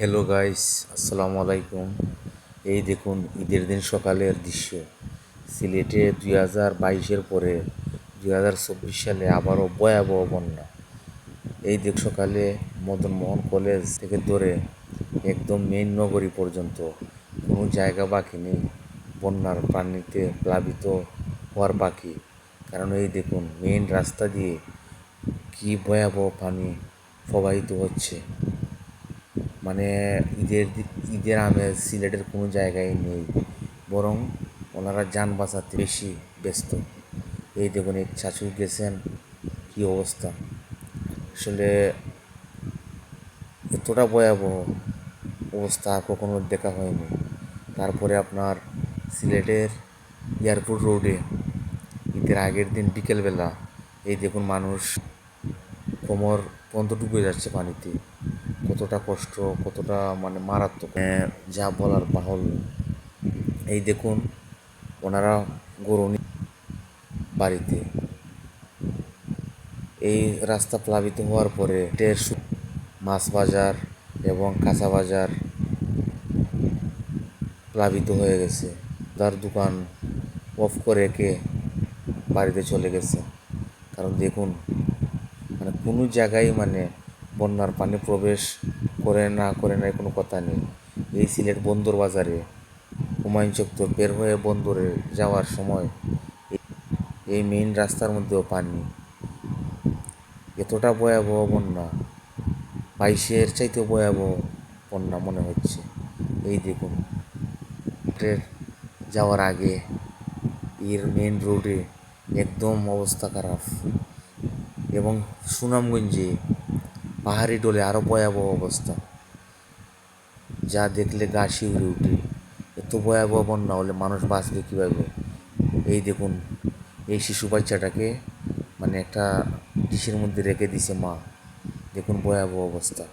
Hello guys আসসালামু আলাইকুম এই দেখুন, ঈদের দিন সকালের দৃশ্য। সিলেটে দুই হাজার বাইশের পরে দুই হাজার চব্বিশ সালে আবারও ভয়াবহ বন্যা। এই দিক সকালে মদন মোহন কলেজ থেকে ধরে একদম মেইন নগরী পর্যন্ত কোনো জায়গা বাকি নেই। বন্যার পানিতে প্লাবিত হওয়ার বাকি। কারণ এই দেখুন, মেইন রাস্তা দিয়ে কি ভয়াবহ পানি প্রবাহিত হচ্ছে। মানে ঈদের ঈদের আমেজ সিলেটের কোনো জায়গায় নেই। বরং ওনারা যান বাঁচাতে বেশি ব্যস্ত। এই দেখুন এক চাচু গেছেন, কী অবস্থা? আসলে এতটা ভয়াবহ অবস্থা কখনো দেখা হয়নি। তারপরে আপনার সিলেটের এয়ারপোর্ট রোডে ঈদের আগের দিন বিকেলবেলা, এই দেখুন, মানুষ কোমর পর্যন্ত ডুবে যাচ্ছে পানিতে। কতটা কষ্ট, কতটা মানে মারাত্মক। যা বলার বাহল এই দেখুন, ওনারা গরু বাড়িতে। এই রাস্তা প্লাবিত হওয়ার পরে সু- মাছ বাজার এবং কাঁচা বাজার প্লাবিত হয়ে গেছে। তার দোকান অফ করে রেখে বাড়িতে চলে গেছে। কারণ দেখুন মানে কোনো জায়গায় মানে বন্যার পানি প্রবেশ করে না করে না কোনো কথা নেই। এই সিলেট বন্দর বাজারে হুমায়ুন চত্বর বের হয়ে বন্দরে যাওয়ার সময় এই- মেইন রাস্তার মধ্যেও পানি। এতটা ভয়াবহ বন্যা, বাইশের চাইতেও ভয়াবহ বন্যা মনে হচ্ছে। এই দেখুন ট্রেন যাওয়ার আগে এর মেইন রোডে একদম অবস্থা খারাপ এবং সুনামগঞ্জে পাহাড়ি ডোলে আরও ভয়াবহ অবস্থা। যা দেখলে গা শিউরে উঠে। এত ভয়াবহ বন্যা হলে মানুষ বাঁচবে কীভাবে? এই দেখুন, এই শিশু বাচ্চাটাকে মানে একটা ডিশের মধ্যে রেখে দিছে মা। দেখুন ভয়াবহ অবস্থা।